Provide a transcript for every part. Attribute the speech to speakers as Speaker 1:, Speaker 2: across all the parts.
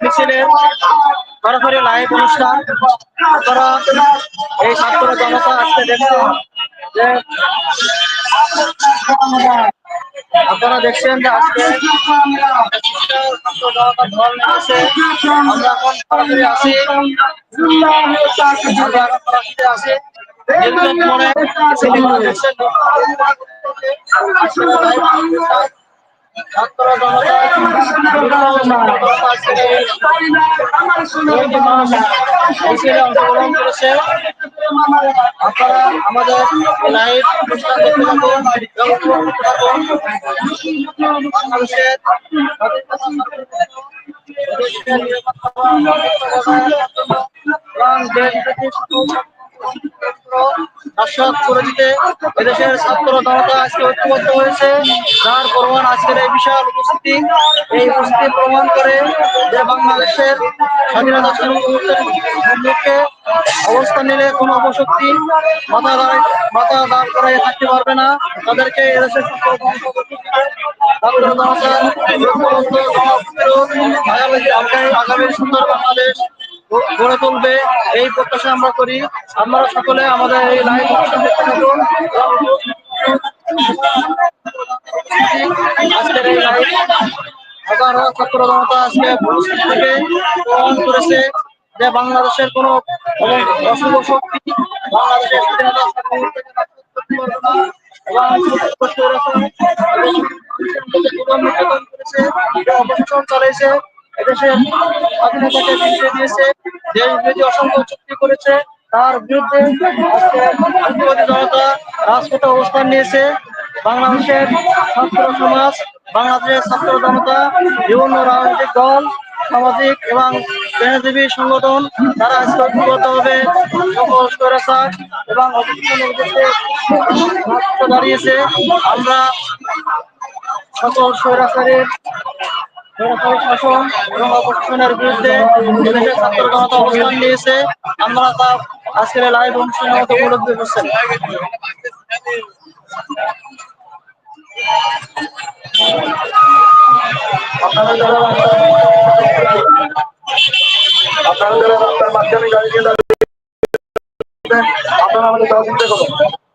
Speaker 1: মিছিলের সরাসরি লাইভ অনুষ্ঠান আপনারা এই ছাত্র জনতা আজকে দেখছেন যে আপনারা দেখছেন যে আজকে আমরা এখন অংশগ্রহণ করেছে আপনারা আমাদের লাইভ অনুষ্ঠান আশ্বাস করে দিতে এদেশের ছাত্র জনতা আজকে ঐক্যবদ্ধ হয়েছে। যার প্রমাণ আজকের এই বিশাল উপস্থিতি, এই উপস্থিতি প্রমাণ করে যে বাংলাদেশের স্বাধীনতা সম্মুখে অবস্থান নিলে কোনো অপশক্তি মাথা দাঁড়ায় মাথা দাঁড় করাই থাকতে পারবে না। তাদেরকে এদেশের আগামী সুন্দর বাংলাদেশ। গড়ে তুলবে। এই প্রত্যাশা আমরা করি। আপনারা সকলে আমাদের এই লাইভ দেখতে থাকুন। আজকের এই লাইভ ছাত্র জনতা আজকে থেকে প্রমাণ করেছে যে বাংলাদেশের কোন অশুভ শক্তি বাংলাদেশের স্বাধীনতা এবং অপশাসন চালাইছে এদেশের স্বাধীনতাকে ফিরিয়ে দিয়েছে দেশ বিরোধী অসংখ্য চুক্তি করেছে, তার বিরুদ্ধে প্রতিবাদী জনতা রাজপথে অবস্থান নিয়েছে। বাংলাদেশের ছাত্র সমাজ, বাংলাদেশের ছাত্র জনতা, বিভিন্ন রাজনৈতিক দল, সামাজিক এবং পেশাজীবী সংগঠন, তারা আজকে ঐক্যবদ্ধ হবে সকল স্বৈরাচার এবং দাঁড়িয়েছে আমরা সকল স্বৈরাচারের অপশনের বিরুদ্ধে অবস্থান নিয়েছে। আমরা তা উপলব্ধি
Speaker 2: আপনারা গাড়ি আপনারা আমাদের সহযোগিতা করুন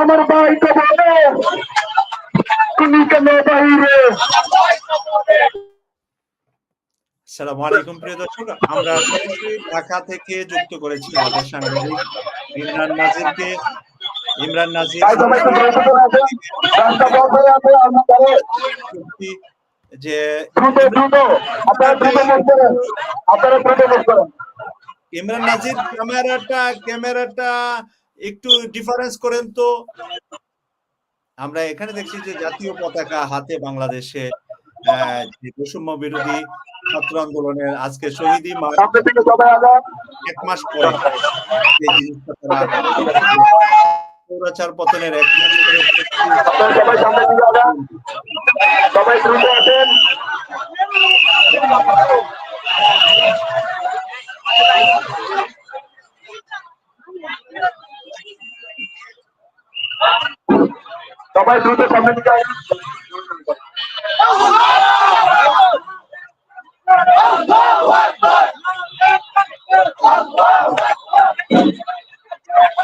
Speaker 2: আমার ভাই তো বলে তুমি কেন বাইরে?
Speaker 3: আসসালামু আলাইকুম প্রিয় দর্শক। আমরা ঢাকা থেকে যুক্ত করেছি আমাদের সাংবাদিক ইমরান নাজিরকে। ইমরান নাজির যে
Speaker 2: আপনারা দ্রুত আপনারা দ্রুত
Speaker 3: ইমরান নাজির ক্যামেরাটা ক্যামেরাটা একটু ডিফারেন্স করেন তো। আমরা এখানে দেখছি যে জাতীয় পতাকা হাতে বাংলাদেশে বৈষম্য বিরোধী ছাত্র আন্দোলনের আজকে শহীদি মার্চ এক মাস পরে পৌরাচার পতনের এক মাস
Speaker 2: সবাই দ্রুত আসেন। সবাই দ্রুত সামনের দিকে আগান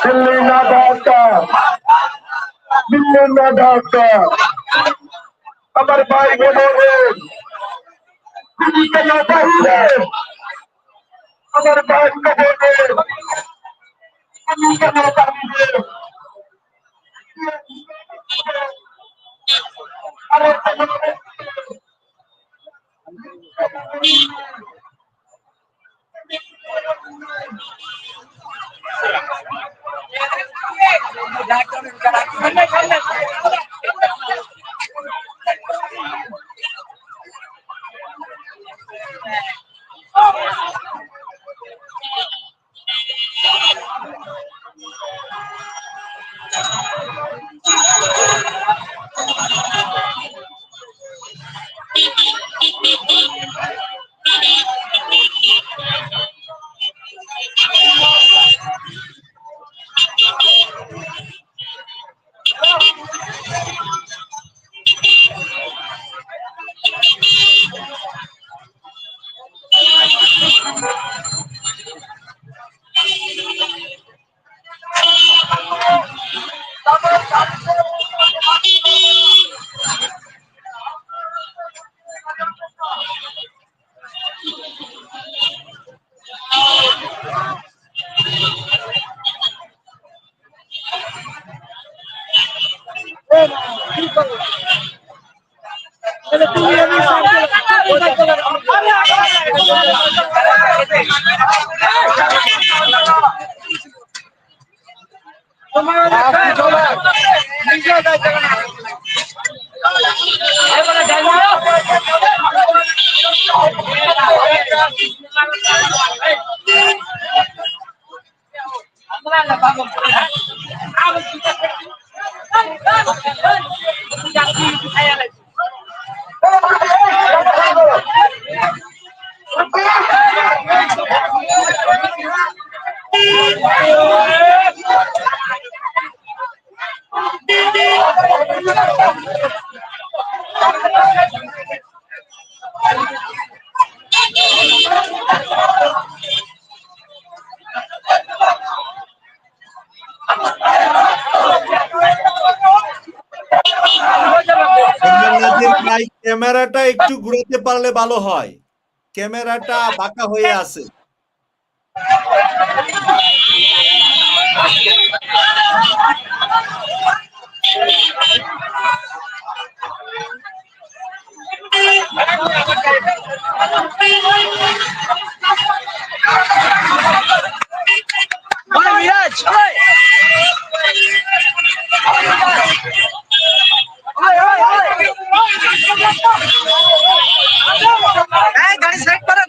Speaker 2: দিল্লি না ঢাকা দিল্লি না ঢাকা আমার ভাই বোনের Gracias. আমার ভাই
Speaker 3: ক্যামেরাটা একটু ঘুরাতে পারলে ভালো হয়। ক্যামেরাটা বাঁকা হয়ে আছে।
Speaker 1: ভাই এই গাড়ি সাইড করেন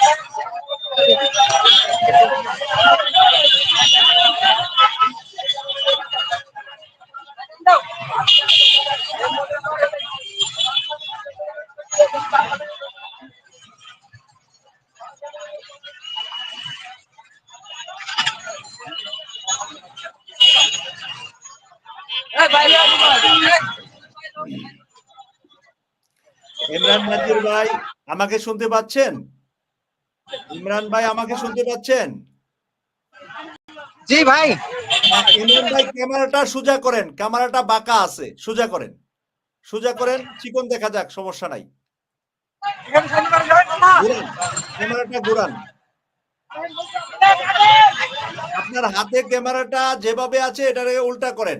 Speaker 3: আমাকে শুনতে পাচ্ছেন? ইমরান ভাই আমাকে শুনতে পাচ্ছেন?
Speaker 1: জি ভাই।
Speaker 3: হ্যাঁ, ইমরান ভাই ক্যামেরাটা সোজা করেন। ক্যামেরাটা বাঁকা আছে সোজা করেন। সোজা করেন চিকন দেখা যাক সমস্যা নাই। ক্যামেরাটা ঘুরান। আপনার হাতে ক্যামেরাটা যেভাবে আছে এটাকে উল্টা করেন।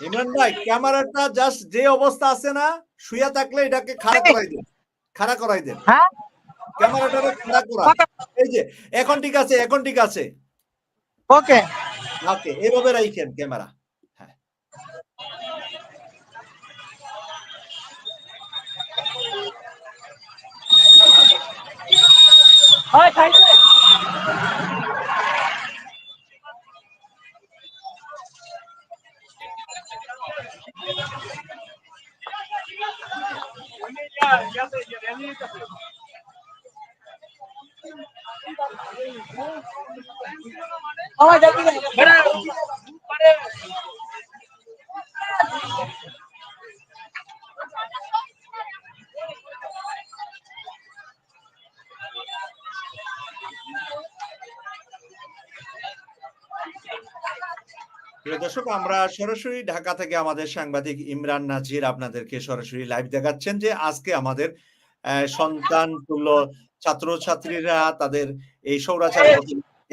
Speaker 3: ইমরান ভাই ক্যামেরাটা জাস্ট যে অবস্থা আছে না শুয়ে থাকলে এটাকে খাড়া করাই দেন খাড়া করাই দেন।
Speaker 1: হ্যাঁ?
Speaker 3: ক্যামেরাটাকে খাড়া করা। এই যে এখন ঠিক আছে এখন ঠিক আছে।
Speaker 1: ওকে।
Speaker 3: ওকে এইভাবে রাখেন ক্যামেরা। হ্যাঁ। প্রিয় দর্শক, আমরা সরাসরি ঢাকা থেকে আমাদের সাংবাদিক ইমরান নাজির আপনাদেরকে সরাসরি লাইভ দেখাচ্ছেন যে আজকে আমাদের সন্তান তুল্য ছাত্রছাত্রীরা তাদের এই সৌরাচার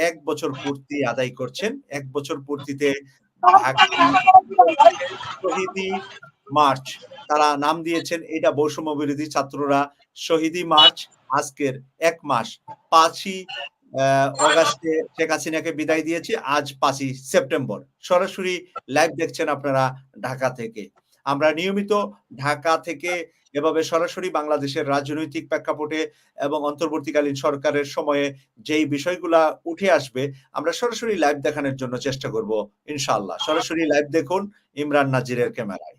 Speaker 3: এক বছর পূর্তি আদায় করছেন। এক বছর পূর্তিতে শহীদি মার্চ, তারা নাম দিয়েছেন, এটা বৈষম্য বিরোধী ছাত্ররা শহীদি মার্চ, আজকের এক মাস। পাঁচই অগাস্টে শেখ হাসিনাকে বিদায় দিয়েছি, আজ পাঁচই সেপ্টেম্বর। সরাসরি লাইভ দেখছেন আপনারা ঢাকা থেকে। আমরা নিয়মিত ঢাকা থেকে এভাবে সরাসরি বাংলাদেশের রাজনৈতিক প্রেক্ষাপটে এবং অন্তর্বর্তীকালীন সরকারের সময়ে যেই বিষয়গুলা উঠে আসবে, আমরা সরাসরি লাইভ দেখানোর জন্য চেষ্টা করব, ইনশাআল্লাহ। সরাসরি লাইভ দেখুন, ইমরান নাজিরের ক্যামেরায়।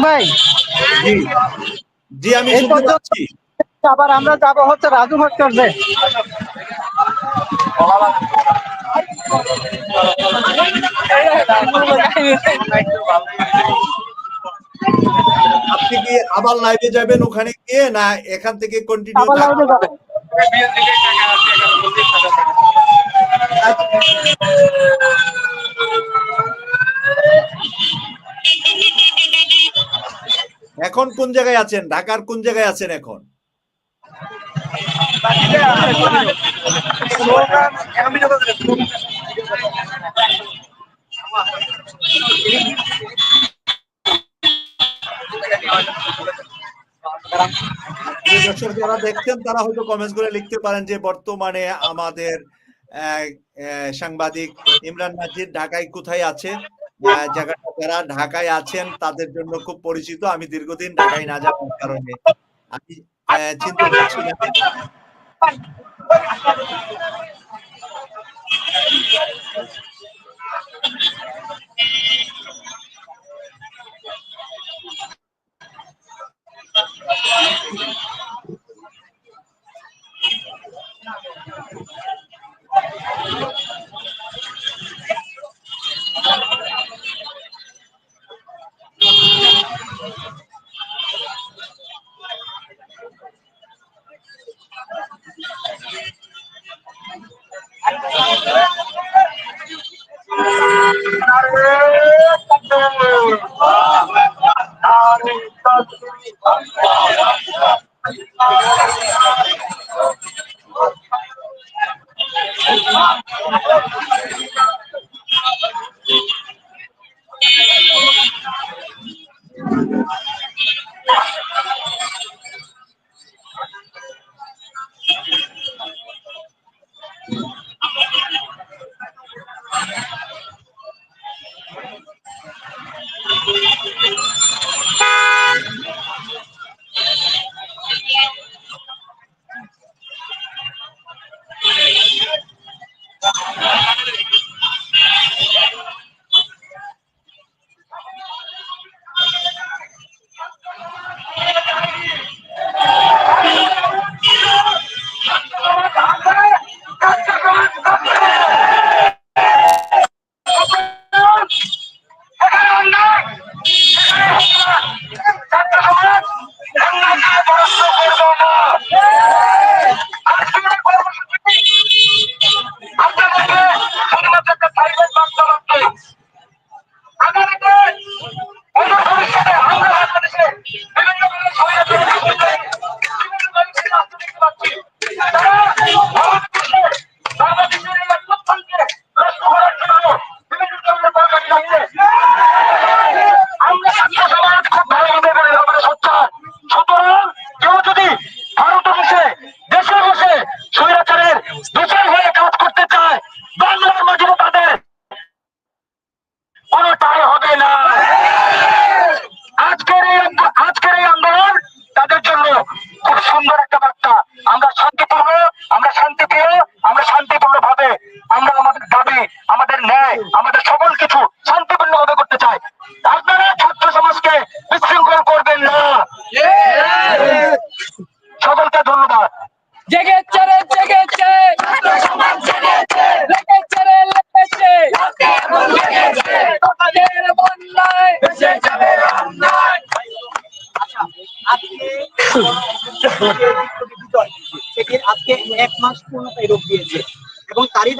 Speaker 1: ভাই।
Speaker 3: জি। আমি
Speaker 1: আবার আমরা যাব হচ্ছে রাজু ভাস্কর্যে
Speaker 3: আপনি কি আবার লাইভে যাবেন ওখানে গিয়ে না এখান থেকে কন্টিনিউ
Speaker 1: যাবে।
Speaker 3: এখন কোন জায়গায় আছেন? ঢাকার কোন জায়গায় আছেন এখন? যারা দেখছেন, তারা হয়তো কমেন্টস করে লিখতে পারেন যে বর্তমানে আমাদের সাংবাদিক ইমরান নাজির ঢাকায় কোথায় আছে? জায়গাটা যারা ঢাকায় আছেন তাদের জন্য খুব পরিচিত। আমি দীর্ঘদিন ঢাকায় না যাওয়ার কারণে আমি চিন্তা করছি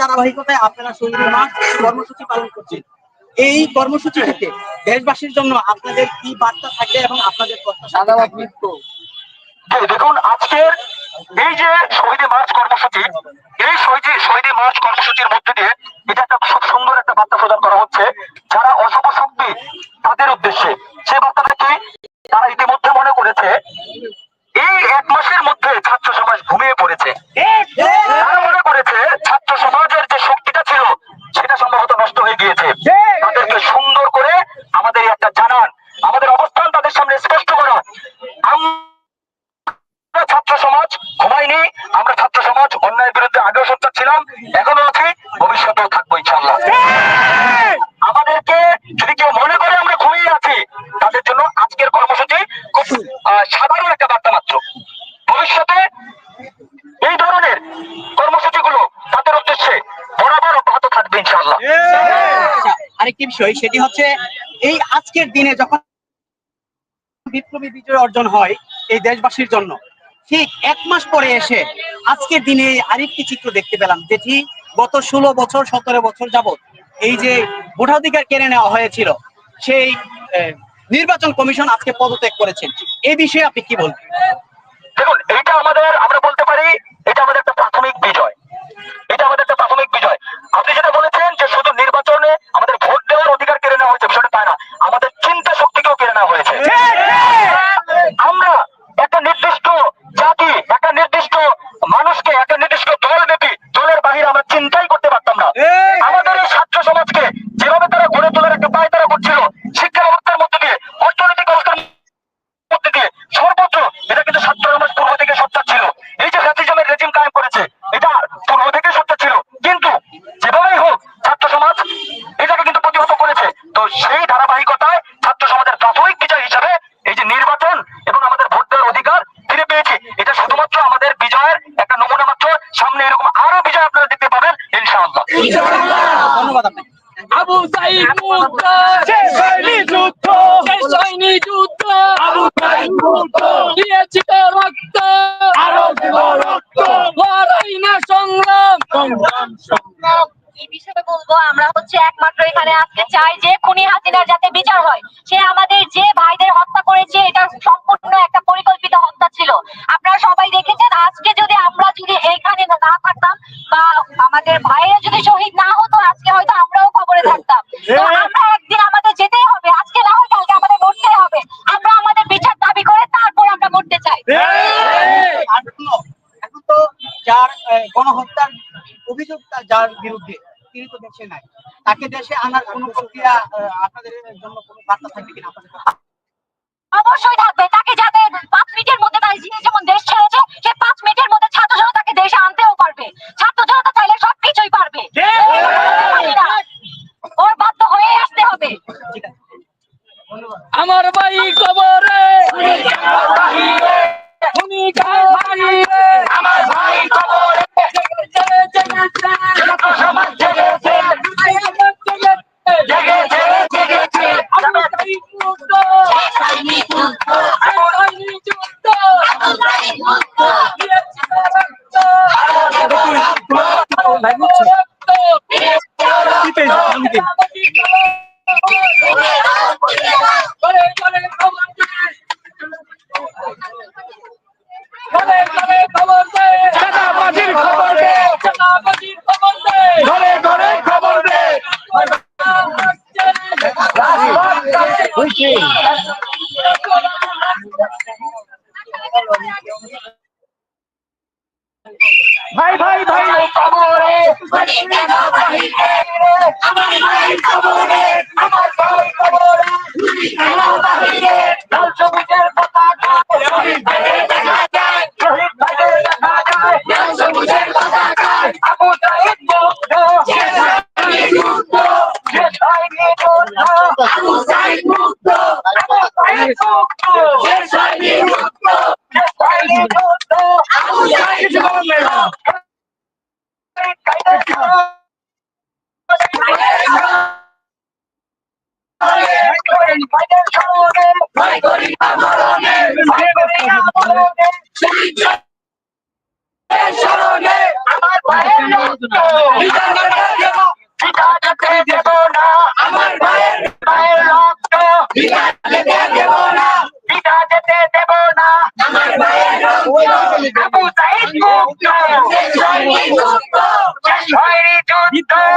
Speaker 4: ধারাবাহিকতায় আপনারা শহীদ মাস কর্মসূচি পালন করছেন। এই কর্মসূচি থেকে দেশবাসীর জন্য আপনাদের কি বার্তা থাকবে এবং আপনাদের
Speaker 5: দেখুন আজকের এই যে শহীদে মার্চ কর্মসূচি এই শহীদে শহীদে মার্চ কর্মসূচির মধ্যে দিয়ে এটা একটা খুব সুন্দর একটা বার্তা প্রদান করা হচ্ছে। যারা অশুভ শক্তি তাদের উদ্দেশ্যে। সে বার্তাটা
Speaker 4: বিষয় সেটি হচ্ছে এই আজকের দিনে যখন বিপ্লবী বিজয় অর্জন হয় এই দেশবাসীর জন্য, ঠিক এক মাস পরে এসে আজকের দিনে আরেকটি চিত্র দেখতে পেলাম, যেটি গত ষোলো বছর, সতেরো বছর যাবৎ এই যে ভোটাধিকার কেড়ে নেওয়া হয়েছিল, সেই নির্বাচন কমিশন আজকে পদত্যাগ করেছেন এই বিষয়ে আপনি কি বলবেন?
Speaker 5: দেখুন, এটা আমাদের, আমরা বলতে পারি, এটা আমাদের একটা
Speaker 6: ভূমিকায় আজকে যদি আমরা যদি এখানে না থাকতাম বা আমাদের ভাইয়েরা যদি শহীদ না হতো আজকে হয়তো আমরাও খবরে থাকতাম। হ্যাঁ। আমরা একদিন আমাদের যেতেই হবে। আজকে না হয় কালকে আমাদের মরতেই হবে। আমরা আমাদের বিচার দাবি করে তারপর আমরা মরতে চাই।
Speaker 4: হ্যাঁ। এখন তো যার গণহত্যার অভিযোগ যার বিরুদ্ধে তিনি তো দেশে নাই। তাকে দেশে আনার কোনো প্রক্রিয়া আপনাদের জন্য কোনো বার্তা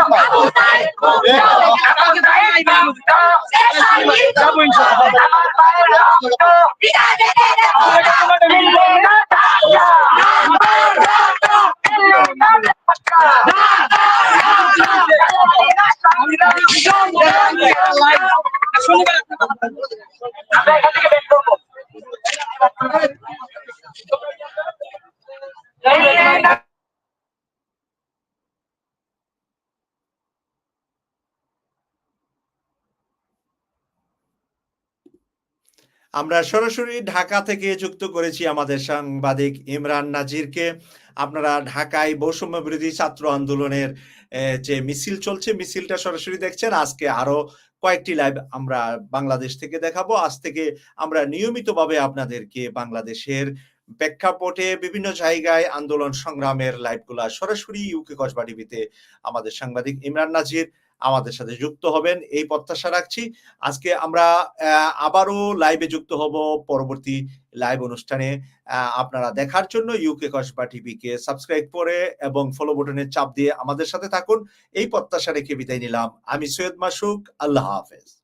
Speaker 7: আমার আমরা
Speaker 3: সরাসরি ঢাকা থেকে যুক্ত করেছি আমাদের সাংবাদিক ইমরান নাজিরকে। আপনারা ঢাকায় বৈষম্য বিরোধী ছাত্র আন্দোলনের যে মিছিল চলছে, মিছিলটা সরাসরি দেখছেন। আজকে আরও কয়েকটি লাইভ আমরা বাংলাদেশ থেকে দেখাবো। আজ থেকে আমরা নিয়মিতভাবে আপনাদেরকে বাংলাদেশের প্রেক্ষাপটে বিভিন্ন জায়গায় আন্দোলন সংগ্রামের লাইভগুলা সরাসরি ইউকে কসবা টিভিতে আমাদের সাংবাদিক ইমরান নাজির আমাদের সাথে যুক্ত হবেন, এই প্রত্যাশা রাখছি। আজকে আমরা আবারও লাইভে যুক্ত হব পরবর্তী লাইভ অনুষ্ঠানে। আপনারা দেখার জন্য ইউকে কসবা টিভিকে সাবস্ক্রাইব করে এবং ফলো বটনের চাপ দিয়ে আমাদের সাথে থাকুন। এই প্রত্যাশা রেখে বিদায় নিলাম। আমি সৈয়দ মাসুক, আল্লাহ হাফেজ।